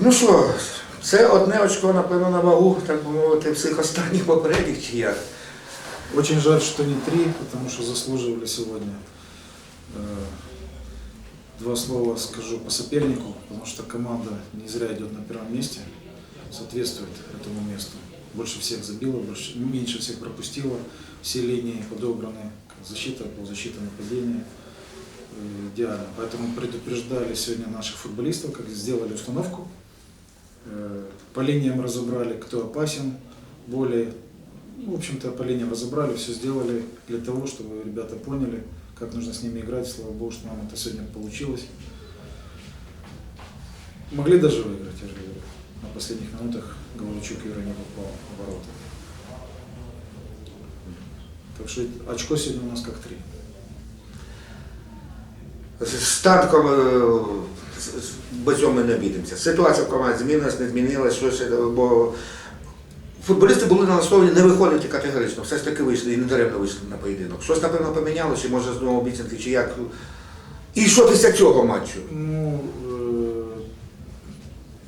Ну що, це одне очко, напевно, на вагу, так би мовити, всіх останніх попередніх чи як. Очень жаль, что не три, потому что заслуживали сегодня. Э, Два слова скажу по сопернику, потому что команда не зря идет на первом месте, соответствует этому месту. Больше всех забила, больше, меньше всех пропустила, все линии подобраны, как защита, полузащита, нападение. Э, Идеально. Поэтому предупреждали сегодня наших футболистов, как сделали установку. Э, По линиям разобрали, кто опасен, более ну, в общем-то, по линиям разобрали, все сделали для того, чтобы ребята поняли, как нужно с ними играть. Слава богу, что нам это сегодня получилось. Могли даже выиграть, я же говорю. На последних минутах Головачук Юра не попал в ворота. Так что очко сегодня у нас как три. З- з- без цього ми не обійдемося. Ситуація в команді змінилась, не змінилась, щось, е, бо футболісти були налаштовані не виходити категорично, все ж таки вийшли і не даремно вийшли на поєдинок. Щось, напевно, помінялося, чи може знову обіцянки, чи як. І що після цього матчу? Ну, э,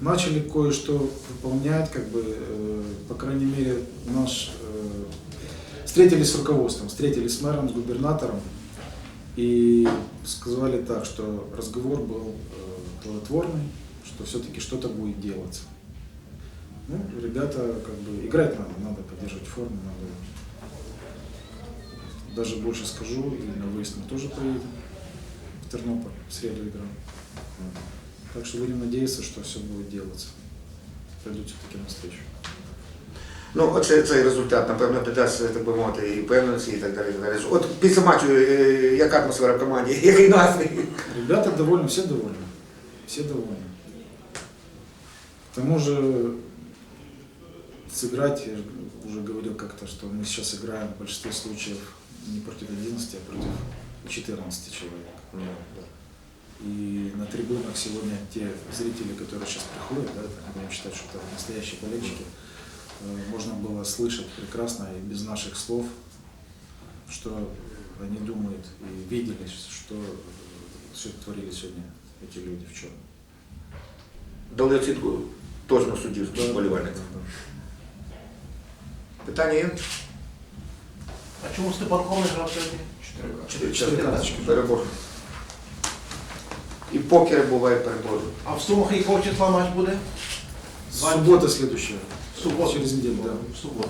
начали кое-что выполнять, как бы, э, по крайней мере, наш э, встретились с руководством, встретились с мэром, с губернатором и сказали так, что разговор был э, плодотворный, что все-таки что-то будет делаться. Ну, ребята, как бы, играть надо, надо поддерживать форму, надо. Даже больше скажу, и на выезд мы тоже поедем в Тернополь в среду играем. Так что будем надеяться, что все будет делаться. Пойдут все-таки навстречу. Ну, оце цей результат, напевно, додасть, так би мовити, і певності, і так далі. і так далі. От після матчу, е, яка атмосфера в команді, який настрій? Ребята довольны, все довольны. Все довольны. К тому же сыграть, я же уже говорил как-то, что мы сейчас играем в большинстве случаев не против 11, а против 14 человек. И на трибунах сегодня те зрители, которые сейчас приходят, да, будем считать, что это настоящие болельщики, э, можно было слышать прекрасно и без наших слов, что они думают и видели, что все творили сегодня эти люди в чем. Дали оцінку точно суддів з вболівальників. Питання є? А чому Степан Хом не грав сьогодні? Чотири Чотири карточки. карточки. Перебор. І покер буває перебор. А в Сумах якого числа матч буде? Суббота следующая. В суботу. Через неделю, да. В суботу.